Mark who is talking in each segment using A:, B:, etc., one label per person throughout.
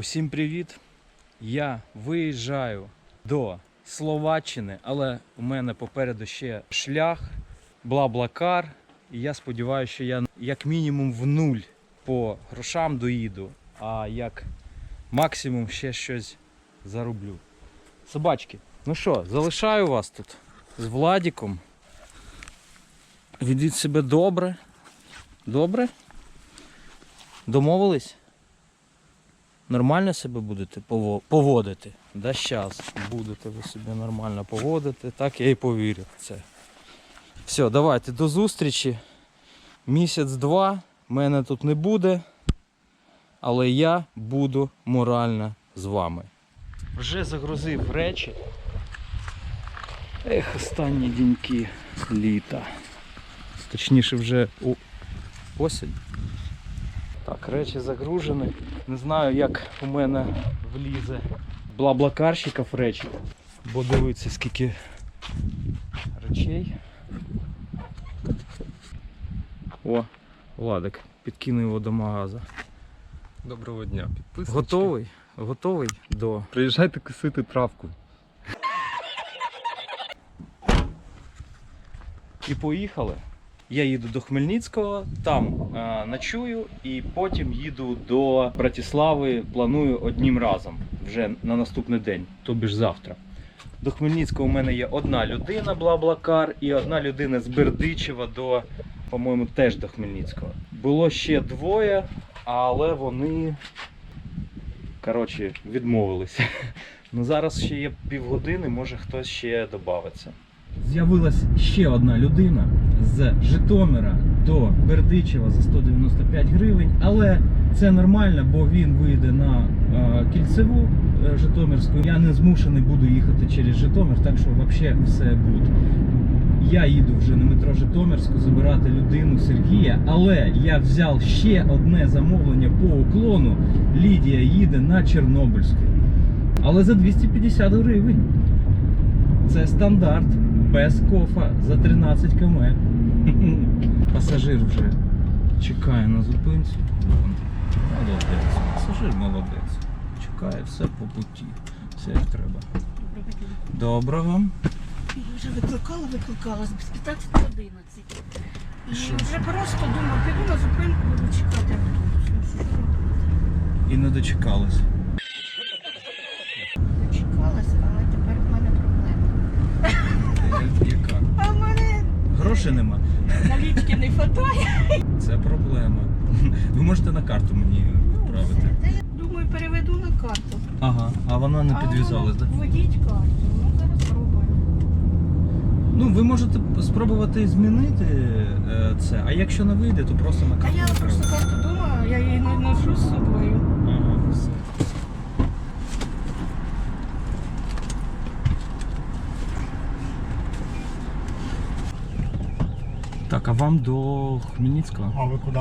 A: Усім привіт! Я виїжджаю до Словаччини, але у мене попереду ще шлях, бла-блакар. І я сподіваюся, що я як мінімум в нуль по грошам доїду, а як максимум ще щось зароблю. Собачки, ну що, залишаю вас тут з Владіком. Ведіть себе добре. Добре? Домовились? Нормально себе будете поводити? Да щас будете ви себе нормально поводити. Так я і повірив в це. Все, давайте до зустрічі. Місяць-два мене тут не буде, але я буду морально з вами. Вже загрузив речі. Ех, останні діньки літа. Точніше вже осінь. Так, речі загружені. Не знаю, як у мене влізе блаблакарщиків речі. Бо дивіться, скільки речей. О, Владик, підкину його до магаза.
B: Доброго дня, підписнички.
A: Готовий? Готовий до.
B: Приїжджайте косити травку.
A: І поїхали. Я їду до Хмельницького, там е, ночую і потім їду до Братислави. Планую одним разом вже на наступний день, тобі ж завтра. До Хмельницького у мене є одна людина, Блаблакар, і одна людина з Бердичева до, по-моєму, теж до Хмельницького. Було ще двоє, але вони коротше, відмовилися. Ну зараз ще є півгодини, може хтось ще додається. З'явилась ще одна людина з Житомира до Бердичева за 195 гривень, але це нормально, бо він вийде на е, кільцеву е, Житомирську. Я не змушений буду їхати через Житомир, так що взагалі все буде. Я їду вже на метро Житомирську забирати людину Сергія, але я взяв ще одне замовлення по уклону. Лідія їде на Чорнобильську. Але за 250 гривень. Це стандарт без кофа за 13 км. Пасажир вже чекає на зупинці. Молодець. Пасажир молодець. Чекає все по путі. Все як треба. Доброго.
C: Я вже викликала, викликала з 15 до 11. І
A: Що?
C: вже просто думаю, піду на зупинку, буду чекати автобус. Ну, що ж робити?
A: І не дочекались.
C: Дочекалась, але тепер в мене проблема.
A: Яка?
C: А в мене
A: Грошей нема.
C: Налічки не вистачає.
A: Це проблема. Ви можете на карту мені відправити.
C: Я думаю, переведу на карту.
A: Ага, а вона не підв'язалась, так?
C: Введіть карту. Ну, зараз спробую.
A: Ну, ви можете спробувати змінити е, це, а якщо не вийде, то просто на
C: А
A: карту.
C: я
A: відправити.
C: просто карту дома, я її не ношу з собою.
A: Ага, все. Так, а вам до Хмельницького?
D: А ви куди?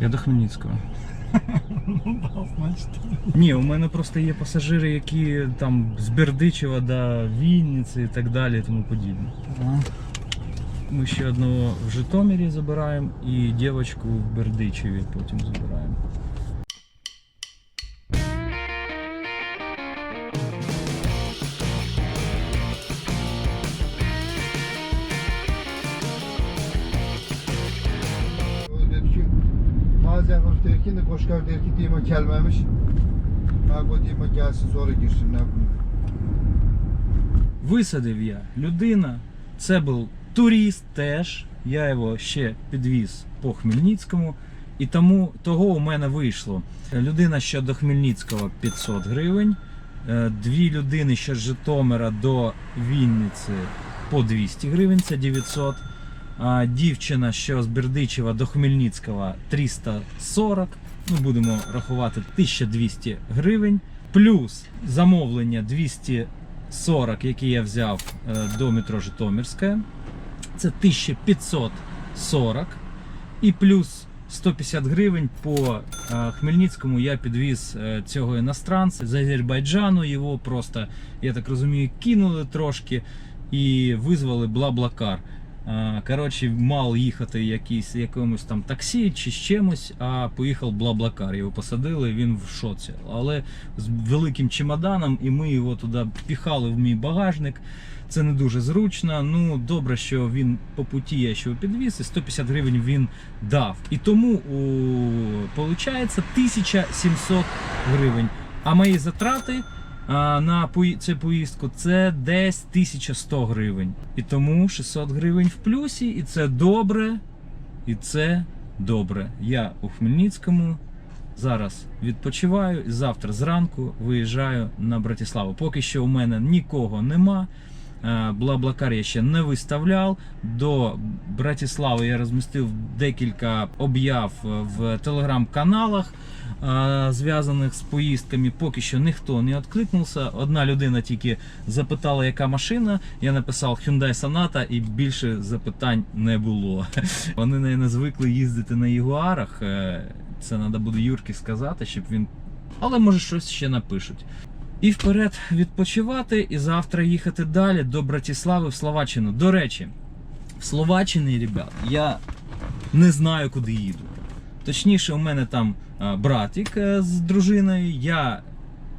A: Я до Хмельницького.
D: Ну да, значить.
A: Ні, у мене просто є пасажири, які там з Бердичева до Вінниці і так далі і тому подібне. Ми ще одного в Житомирі забираємо і дівчинку в Бердичеві потім забираємо.
E: Der gelmemiş. Bu diyeme gelsin sonra girsin ne.
A: Висадив я людина. Це був турист теж. Я його ще підвіз по Хмельницькому. І тому того у мене вийшло. Людина ще до Хмельницького 500 гривень. е, Дві людини ще з Житомира до Вінниці по 200 гривень, це 900. А дівчина, що з Бердичева до Хмельницького 340. Ну, будемо рахувати 1200 гривень. Плюс замовлення 240, які я взяв е, до метро Житомирське. Це 1540. І плюс 150 гривень по е, Хмельницькому я підвіз е, цього іностранця з Азербайджану. Його просто, я так розумію, кинули трошки і визвали Блаблакар. Е, Коротше, мав їхати якийсь якомусь там таксі чи з чимось, а поїхав Блаблакар. Його посадили, він в шоці. Але з великим чемоданом, і ми його туди піхали в мій багажник. Це не дуже зручно. Ну добре, що він по путі я ще підвіз, і 150 гривень він дав. І тому виходить 1700 гривень. А мої затрати на цю поїздку це десь 1100 гривень. І тому 600 гривень в плюсі, і це добре. І це добре. Я у Хмельницькому зараз відпочиваю і завтра зранку виїжджаю на Братиславу. Поки що у мене нікого нема. Е, Блаблакар я ще не виставляв. До Братислави я розмістив декілька об'яв в телеграм-каналах, зв'язаних з поїздками. Поки що ніхто не відкликнувся. Одна людина тільки запитала, яка машина. Я написав Hyundai Sonata і більше запитань не було. Вони не звикли їздити на Ягуарах. Е, Це треба буде Юрки сказати, щоб він. Але може щось ще напишуть. І вперед відпочивати, і завтра їхати далі до Братислави в Словаччину. До речі, в Словаччині, ребят, я не знаю, куди їду. Точніше, у мене там братик е, з дружиною. Я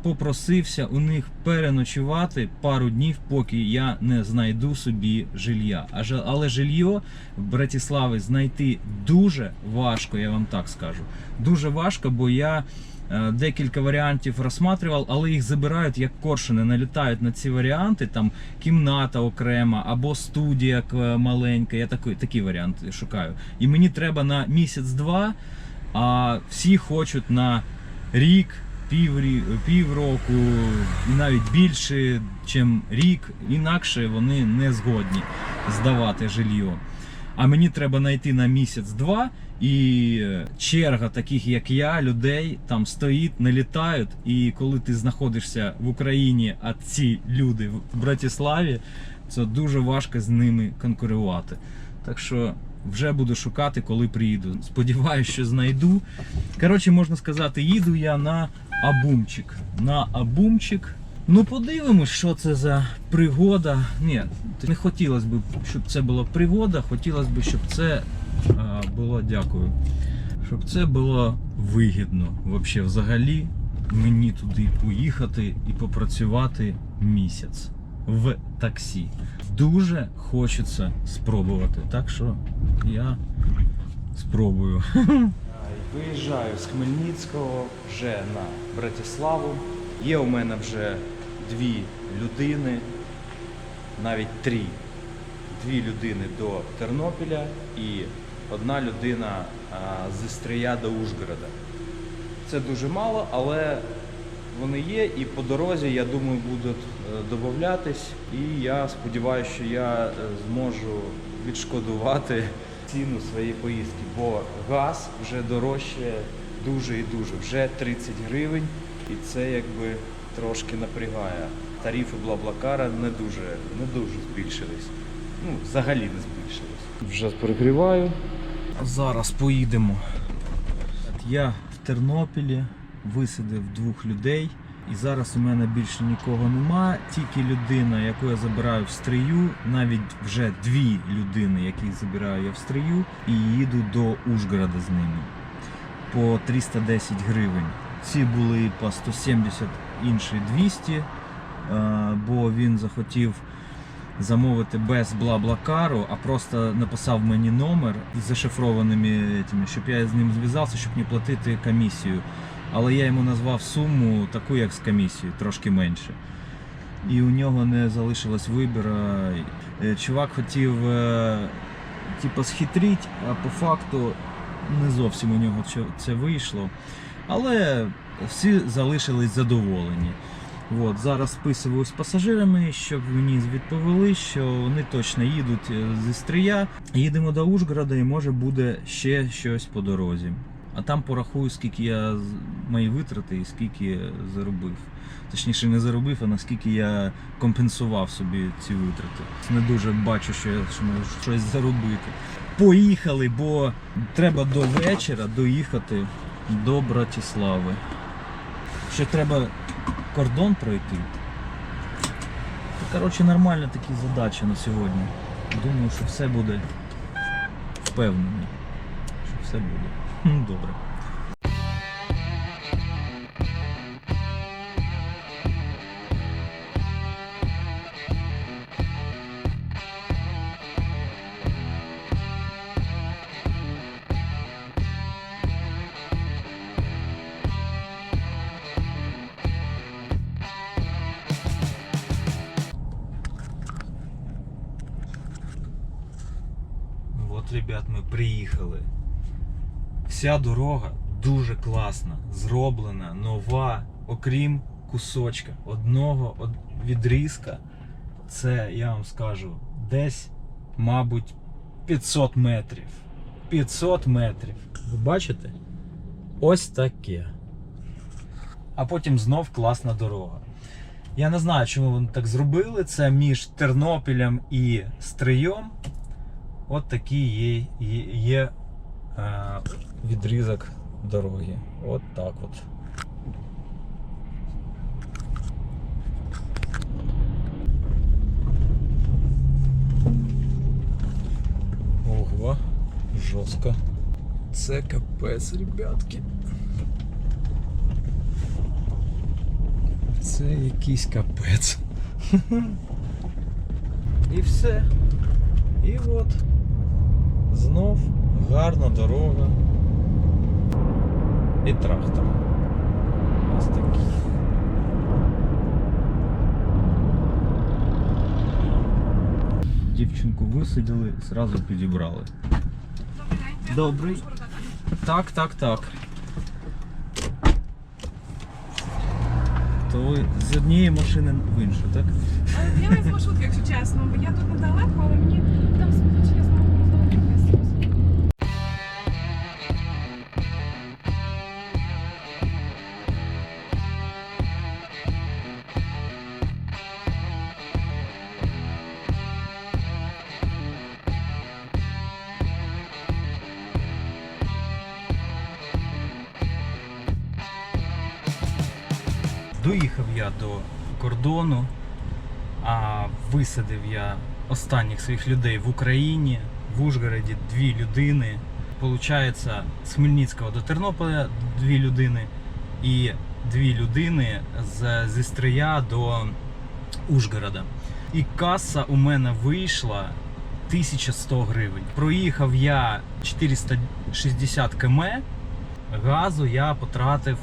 A: попросився у них переночувати пару днів, поки я не знайду собі жилья. Але жилье в Братіславі знайти дуже важко, я вам так скажу. Дуже важко, бо я е, декілька варіантів розсматривав, але їх забирають як коршини, налітають на ці варіанти. Там кімната окрема або студія маленька. Я такий, такі варіанти шукаю. І мені треба на місяць-два, а всі хочуть на рік. Піврі, півроку і навіть більше, ніж рік, інакше вони не згодні здавати жилье. А мені треба знайти на місяць-два, і черга таких, як я, людей там стоїть, не літають. І коли ти знаходишся в Україні, а ці люди в Братиславі, це дуже важко з ними конкурувати. Так що вже буду шукати, коли приїду. Сподіваюсь, що знайду. Коротше, можна сказати, їду я на Абумчик. На Абумчик. Ну, подивимось, що це за пригода. Ні, не хотілося б, щоб це була пригода, хотілося б, щоб це було, дякую. Щоб це було вигідно. Вообще, взагалі, мені туди поїхати і попрацювати місяць в таксі. Дуже хочеться спробувати. Так що я спробую. Виїжджаю з Хмельницького вже на Братиславу. Є у мене вже дві людини, навіть три. Дві людини до Тернопіля і одна людина а, з Стрия до Ужгорода. Це дуже мало, але вони є і по дорозі, я думаю, будуть е, додатись. І я сподіваюся, що я е, зможу відшкодувати ціну своєї поїздки, бо газ вже дорожче дуже і дуже, вже 30 гривень, і це якби трошки напрягає. Тарифи Блаблакара не дуже, не дуже збільшились. Ну, взагалі не збільшились. Вже перегріваю. Зараз поїдемо. Я в Тернопілі висадив двох людей. І зараз у мене більше нікого нема. Тільки людина, яку я забираю в стрию, навіть вже дві людини, які забираю я в стрию, і їду до Ужгорода з ними по 310 гривень. Ці були по 170, інші 200, е, бо він захотів замовити без бла-блакару, а просто написав мені номер з зашифрованими, тими, щоб я з ним зв'язався, щоб не платити комісію. Але я йому назвав суму таку, як з комісією, трошки менше. І у нього не залишилось вибору. Е, Чувак хотів е, типу, схитрити, а по факту не зовсім у нього це вийшло. Але всі залишились задоволені. От, зараз списую з пасажирами, щоб мені відповіли, що вони точно їдуть е, зі Стрия. Їдемо до Ужгорода і може буде ще щось по дорозі. А там порахую, скільки я мої витрати і скільки заробив. Точніше, не заробив, а наскільки я компенсував собі ці витрати. Не дуже бачу, що я що можу щось заробити. Поїхали, бо треба до вечора доїхати до Братислави. Ще треба кордон пройти. Коротше, нормальні такі задачі на сьогодні. Думаю, що все буде впевнений, що все буде. Добре. Вся дорога дуже класна, зроблена, нова, окрім кусочка, одного од- відрізка. Це, я вам скажу, десь, мабуть, 500 метрів. 500 метрів. Ви бачите? Ось таке. А потім знов класна дорога. Я не знаю, чому вони так зробили. Це між Тернопілем і Стрийом. От такий є, є, є відрізок дороги. От так от. Ого, жорстко. Це капець, ребятки. Це якийсь капець. І все. І от. Знов гарна дорога. І трактор. Ось такий. Дівчинку висадили, зразу підібрали. Добрий. Так, так, так. То ви з однієї машини в іншу, так?
C: Я не з маршрутки, якщо чесно, бо я тут недалеко, але мені там сподіваюся,
A: Доїхав я до кордону, а висадив я останніх своїх людей в Україні, в Ужгороді дві людини. Получається, з Хмельницького до Тернополя дві людини і дві людини з, зі Стрия до Ужгорода. І каса у мене вийшла 1100 гривень. Проїхав я 460 км. Газу я потратив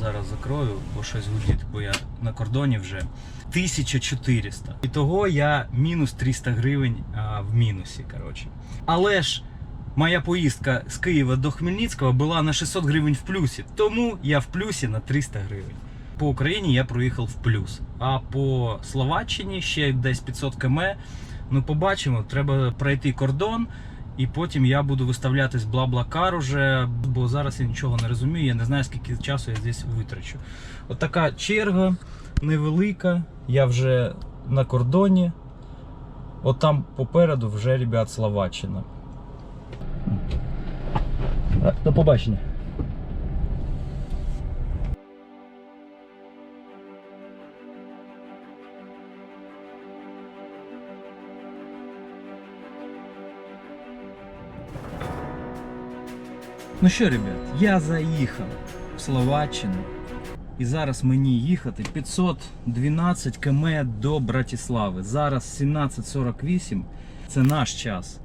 A: Зараз закрою, бо щось гудить, бо я на кордоні вже. 1400. І того я мінус 300 гривень а, в мінусі. коротше. Але ж моя поїздка з Києва до Хмельницького була на 600 гривень в плюсі. Тому я в плюсі на 300 гривень. По Україні я проїхав в плюс. А по Словаччині ще десь 500 км. Ну, побачимо, треба пройти кордон. І потім я буду виставлятись бла-бла-кар уже, бо зараз я нічого не розумію, я не знаю, скільки часу я здесь витрачу. От така черга невелика, я вже на кордоні. От там попереду вже, ребят, Словаччина. До побачення. Ну що, ребят, я заїхав в Словаччину. І зараз мені їхати 512 км до Братислави. Зараз 17.48 це наш час.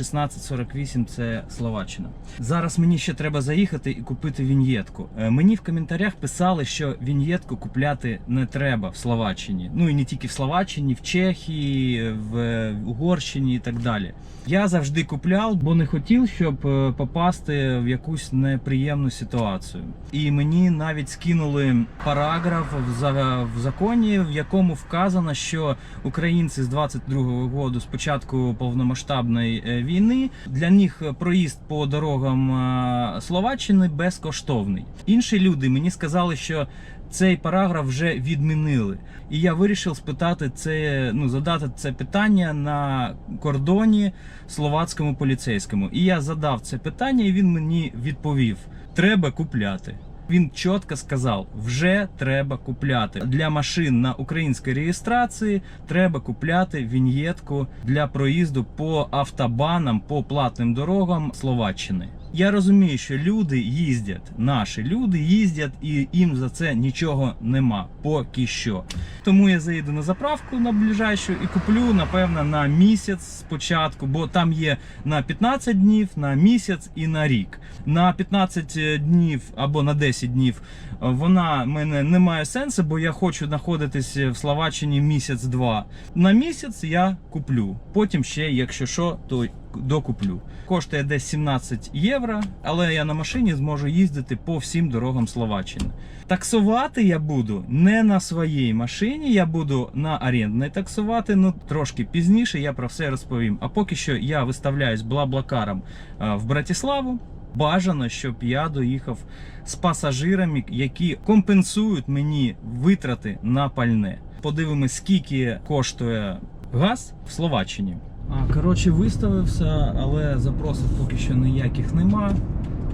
A: 16.48 це Словаччина. Зараз мені ще треба заїхати і купити віньєтку. Е, Мені в коментарях писали, що віньєтку купляти не треба в Словаччині. Ну і не тільки в Словаччині, в Чехії, в е, Угорщині і так далі. Я завжди купляв, бо не хотів, щоб е, попасти в якусь неприємну ситуацію. І мені навіть скинули параграф в, за- в законі, в якому вказано, що українці з 22-го року, з початку повномасштабної війни, для них проїзд по дорогам е, Словаччини безкоштовний. Інші люди мені сказали, що цей параграф вже відмінили. І я вирішив спитати це, ну задати це питання на кордоні словацькому поліцейському. І я задав це питання, і він мені відповів: треба купляти. Він чітко сказав: вже треба купляти для машин на українській реєстрації. Треба купляти віньєтку для проїзду по автобанам, по платним дорогам Словаччини. Я розумію, що люди їздять, наші люди їздять, і їм за це нічого нема поки що. Тому я заїду на заправку на ближайшу і куплю, напевно, на місяць спочатку, бо там є на 15 днів, на місяць і на рік. На 15 днів або на 10 днів е, вона мене не має сенсу, бо я хочу знаходитись в Словаччині місяць-два. На місяць я куплю. Потім ще, якщо що, то докуплю. Коштує десь 17 євро, але я на машині зможу їздити по всім дорогам Словаччини. Таксувати я буду не на своїй машині, я буду на орендній таксувати, ну трошки пізніше я про все розповім. А поки що я виставляюсь блаблакаром е, в Братиславу. Бажано, щоб я доїхав з пасажирами, які компенсують мені витрати на пальне. Подивимось, скільки коштує газ в Словаччині. А, коротше, виставився, але запросів поки що ніяких нема.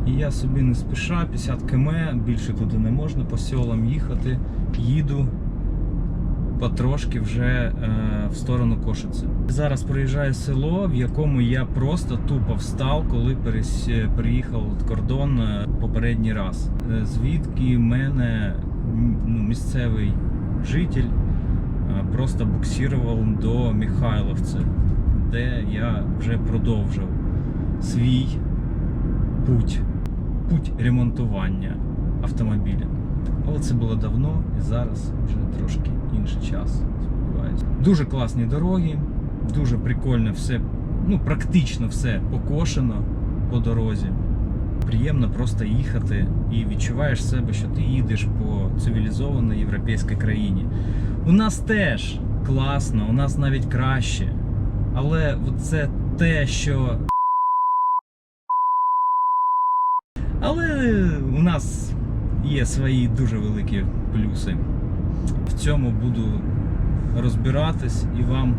A: І я собі не спіша, 50 км, більше туди не можна по селам їхати. Їду потрошки вже е, в сторону Кошиці. Зараз проїжджаю село, в якому я просто тупо встав, коли перес... переїхав кордон е, попередній раз. Е, Звідки мене ну, місцевий житель е, просто буксирував до Михайловця, де я вже продовжив свій путь, путь ремонтування автомобіля. Але це було давно і зараз вже трошки інший час. Сподіваюся. Дуже класні дороги, дуже прикольно все, ну практично все покошено по дорозі. Приємно просто їхати і відчуваєш себе, що ти їдеш по цивілізованій європейській країні. У нас теж класно, у нас навіть краще. Але це те, що. Але у нас є свої дуже великі плюси. В цьому буду розбиратись і вам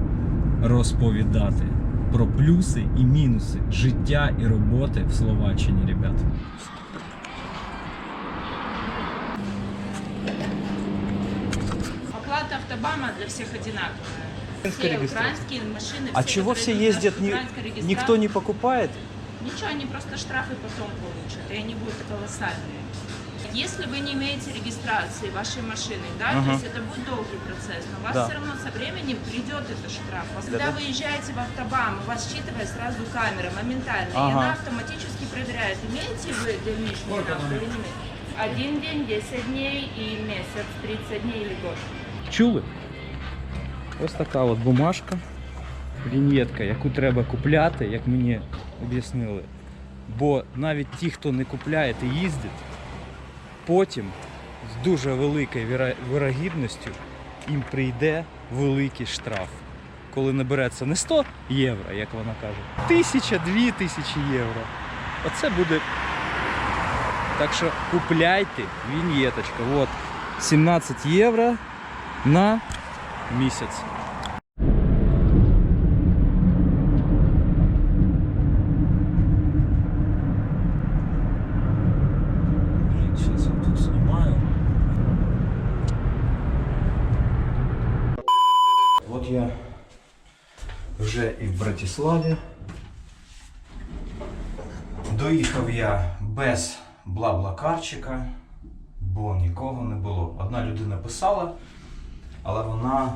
A: розповідати про плюси і мінуси життя і роботи в Словаччині, ребят.
F: Оплата автобама для всех одинаковая. Все украинские машины.
A: А
F: все,
A: чего все ездят,
F: регистрации.
A: никто не покупает?
F: Ничего, они просто штрафы потом получат, и они будут колоссальные. Если вы не имеете регистрации вашей машины, да,
A: Ага.
F: то есть это будет долгий процесс, но у вас
A: Да.
F: все равно со временем придет этот штраф. А Когда
A: Да-да.
F: вы езжаете в автобам, у вас считывает сразу камера моментально, и
A: Ага.
F: она автоматически проверяет, имеете вы дальнейший штраф или не имеете. Один день, 10 дней и месяц, 30 дней или год.
A: Чули? Ось така от бумажка, віньєтка, яку треба купляти, як мені об'яснили. Бо навіть ті, хто не купляє та їздить, потім з дуже великою вирогідністю їм прийде великий штраф. Коли набереться не 100 євро, як вона каже, тисяча, дві тисячі євро. Оце буде. Так що купляйте віньєточка. От 17 євро на місяць. Вот я вже і в Братиславі. Доїхав я без бла-блакарчика, бо нікого не було. Одна людина писала, але вона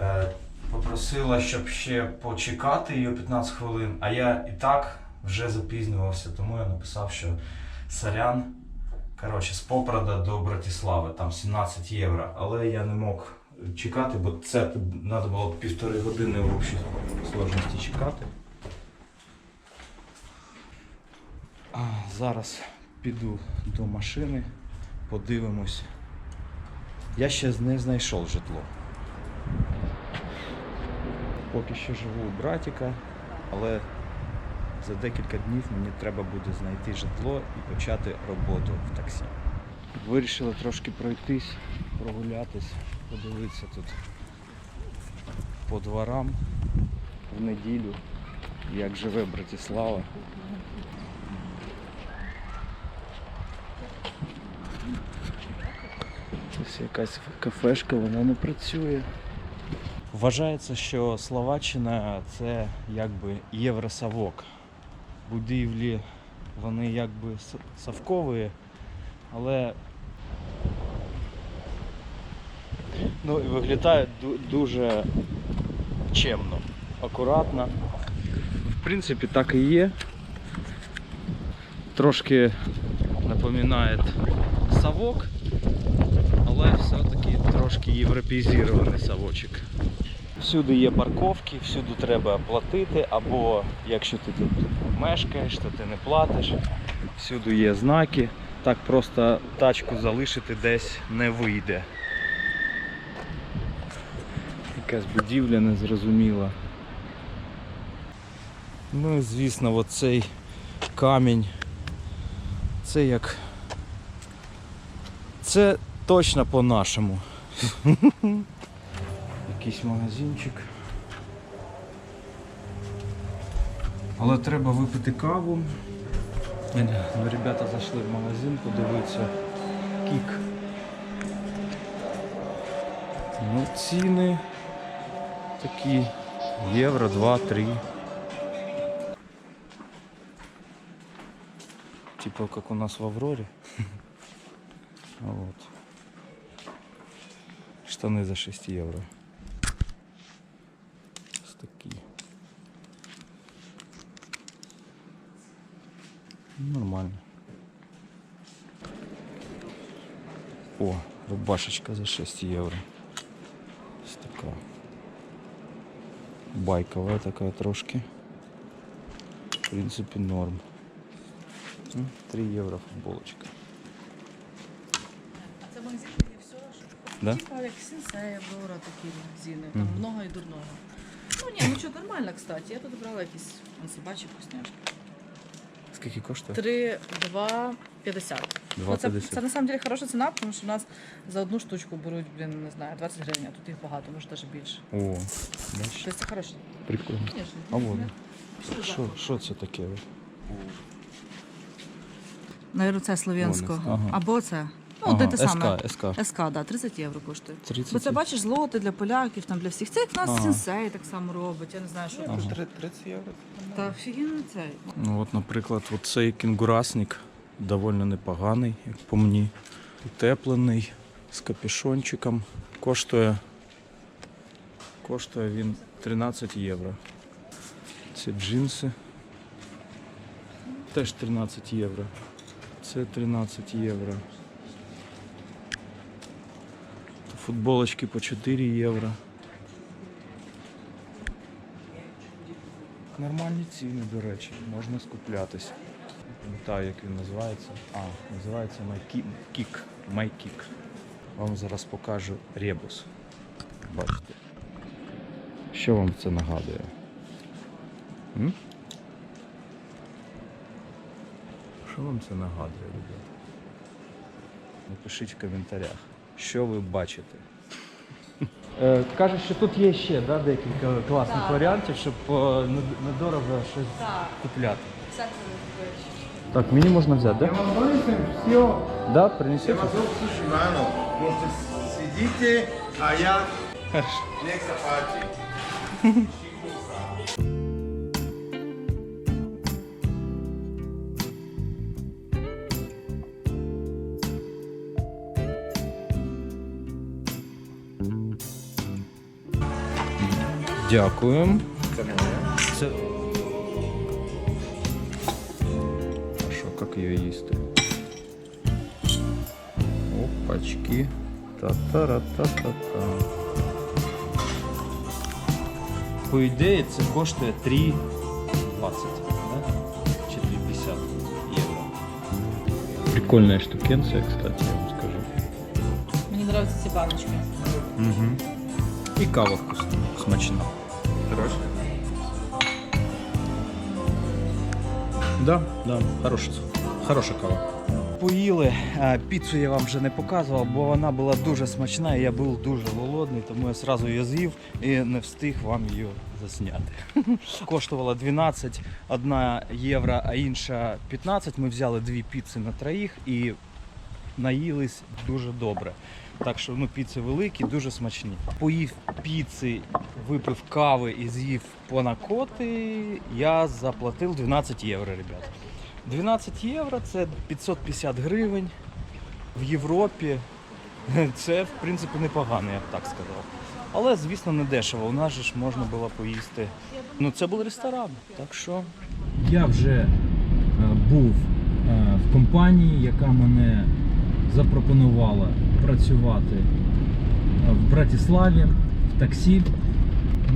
A: е, попросила, щоб ще почекати її 15 хвилин, а я і так вже запізнювався, тому я написав, що сорян. Коротше, з Попрода до Братислави, там 17 євро. Але я не мог чекати, бо це треба було півтори години в общій сложності чекати. Зараз піду до машини, подивимось. Я ще не знайшов житло. Поки що живу у братіка, але за декілька днів мені треба буде знайти житло і почати роботу в таксі. Вирішили трошки пройтись, прогулятись, подивитися тут по дворам в неділю, як живе Братислава. Ось якась кафешка, вона не працює. Вважається, що Словаччина це якби євросавок. Будівлі вони якби совкові, але ну, і виглядають дуже чемно, акуратно. В принципі, так і є. Трошки напоминає совок, все-таки трошки європеїзований совочок. Всюди є парковки, всюди треба платити, або якщо ти тут мешкаєш, то ти не платиш. Всюди є знаки. Так просто тачку залишити десь не вийде. Якась будівля незрозуміла. Ну і звісно, оцей камінь. Це як. Це точно по-нашому. Якийсь магазинчик. Але треба випити каву. Ну, ребята зайшли в магазин, подивитися. Кік. Ну, ціни такі. Євро 2-3. Типа как у нас в Авроре. Вот. Штаны за 6 евро. Ось такі. Нормально. О, рубашечка за 6 евро. Ось така. Байкова така трошки. В принципі, норм. Ну, 3 євро футболочка. Да?
G: типа як сенсея, Аврора, такі магазини, там
A: Мгм.
G: много і дурного. Ну ні, ну що, нормально, кстати. Я тут брала якісь он, собачі вкусняшки.
A: Скільки коштує?
G: 3, 2, 50. Ну, це,
A: 2,50.
G: це на самом деле хороша ціна, тому що у нас за одну штучку беруть, блін, не знаю, 20 гривень, а тут їх багато, може навіть більше.
A: О, бачиш,
G: Тобто це хороше.
A: прикольно.
G: Звісно.
A: А вон.
G: Пішли
A: Що, що це таке?
G: Наверно, це слов'янського.
A: Ага.
G: Або це. Ну, одне те саме.
A: СК, СК.
G: СК, да, 30 євро коштує.
A: 30.
G: Бо це бачиш злоти для поляків, там для всіх. Це як в нас
A: Ага.
G: сенсей так само робить. Я не знаю, що
A: Ага.
G: тут.
B: 30 євро.
G: Та офігенно цей.
A: Ну от, наприклад, от цей кінгурасник доволі непоганий, як по мені. Утеплений, з капюшончиком. Коштує. Коштує він 13 євро. Це джинси. Теж 13 євро. Це 13 євро. Футболочки по 4 євро. Нормальні ціни, до речі, можна скуплятись. Не пам'ятаю, як він називається. А, називається MyKick. MyKick. Вам зараз покажу ребус. Бачите. Що вам це нагадує? М? Що вам це нагадує, ребята? Напишіть в коментарях, що ви бачите. Е, Кажуть, що тут є ще да, декілька класних
G: Так.
A: варіантів, щоб е, нед- недорого щось
G: Так,
A: купляти. Так, мені можна взяти,
E: Я
A: да?
E: вам вынесем все.
A: Да, принесете?
E: Я вас суши Ивано. Просто сидите, а я next party.
A: Дякуємо. Це. А що, як її їсти? Опачки. Та-та-ра-та-та-та. По ідеї це коштує 3,20, да? Чи 3,50 євро. Прикольная штукенция, кстати, я вам скажу.
G: Мені подобаються ці баночки.
A: Угу. І кава вкусна, смачна. Да, да, хороша, хороша кава. Поїли, піцу я вам вже не показував, бо вона була дуже смачна, і я був дуже голодний, тому я одразу її з'їв і не встиг вам її засняти. Коштувала 12, одна євро, а інша 15. Ми взяли дві піци на троїх і наїлись дуже добре. Так що ну, піци великі, дуже смачні. Поїв піци, випив кави і з'їв панакоти, я заплатив 12 євро, ребят. 12 євро це 550 гривень в Європі. Це, в принципі, непогано, я б так сказав. Але, звісно, не дешево. У нас же ж можна було поїсти. Ну, це був ресторан, так що. Я вже е, був е, в компанії, яка мене запропонувала працювати в Братиславі в таксі.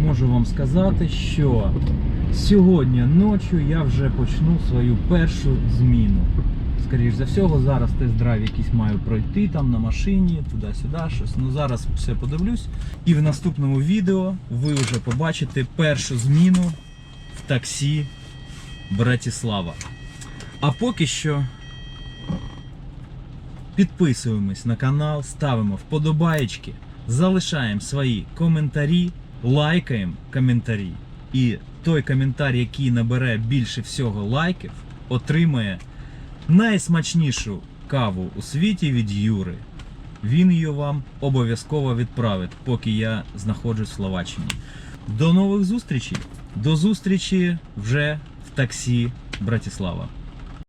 A: Можу вам сказати, що сьогодні ночі я вже почну свою першу зміну. Скоріш за всього, зараз тест-драйв якийсь маю пройти там на машині, туди-сюди, щось. Ну зараз все подивлюсь. І в наступному відео ви вже побачите першу зміну в таксі Братислава. А поки що підписуємось на канал, ставимо вподобаєчки, залишаємо свої коментарі, лайкаємо коментарі. І той коментар, який набере більше всього лайків, отримає найсмачнішу каву у світі від Юри. Він її вам обов'язково відправить, поки я знаходжусь в Словаччині. До нових зустрічей! До зустрічі вже в таксі Братислава.